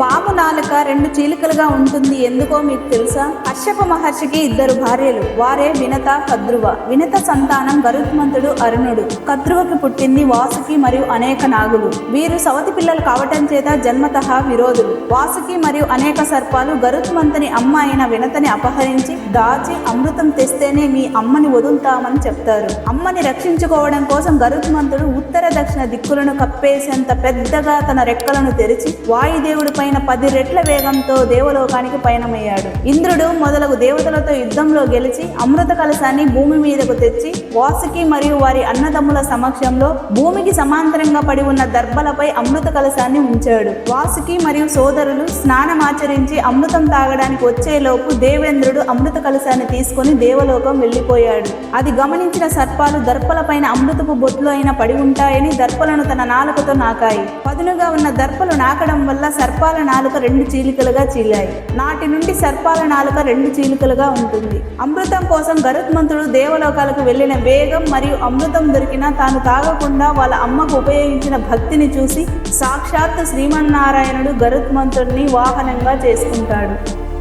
పాము నాలుక రెండు చీలికలుగా ఉంటుంది. ఎందుకో మీకు తెలుసా? కశ్యప మహర్షికి ఇద్దరు భార్యలు. వారే వినత కద్రువ. వినత సంతానం గరుత్మంతుడు అరుణుడు. కద్రువకి పుట్టింది వాసుకి మరియు అనేక నాగులు. వీరు సవతి పిల్లలు కావటం చేత జన్మతః విరోధులు. వాసుకి మరియు అనేక సర్పాలు గరుత్మంతుని అమ్మ అయిన వినతని అపహరించి దాచి అమృతం తెస్తేనే మీ అమ్మని వదులుతామని చెప్తారు. అమ్మని రక్షించుకోవడం కోసం గరుత్మంతుడు ఉత్తర దక్షిణ దిక్కులను కప్పేసేంత పెద్దగా తన రెక్కలను తెరిచి వాయుదేవుడిపై ఆయన పది రెట్ల వేగంతో దేవలోకానికి పయనమయ్యాడు. ఇంద్రుడు మొదలగు దేవతలతో యుద్ధంలో గెలిచి అమృత కలశాన్ని భూమి మీదకు తెచ్చి వాసుకి మరియు వారి అన్నదమ్ముల సమక్షంలో భూమికి సమాంతరంగా పడి ఉన్న దర్భలపై అమృత కలశాన్ని ఉంచాడు. వాసుకి మరియు సోదరులు స్నానమాచరించి అమృతం తాగడానికి వచ్చేలోపు దేవేంద్రుడు అమృత కలశాన్ని తీసుకొని దేవలోకం వెళ్ళిపోయాడు. అది గమనించిన సర్పాలు దర్పలపైన అమృతపు బొట్లు అయిన పడి ఉంటాయని దర్పలను తన నాలుకతో నాకాయి. పదునుగా ఉన్న దర్పలు నాకడం వల్ల సర్పాల నాలుక రెండు చీలికలుగా చీలాయి. నాటి నుండి సర్పాల నాలుక రెండు చీలికలుగా ఉంటుంది. అమృతం కోసం గరుత్మంతుడు దేవలోకాలకు వెళ్ళిన వేగం మరియు అమృతం దొరికినా తాను తాగకుండా వాళ్ళ అమ్మకు ఉపయోగించిన భక్తిని చూసి సాక్షాత్ శ్రీమన్నారాయణుడు గరుత్మంతుడిని వాహనంగా చేసుకుంటాడు.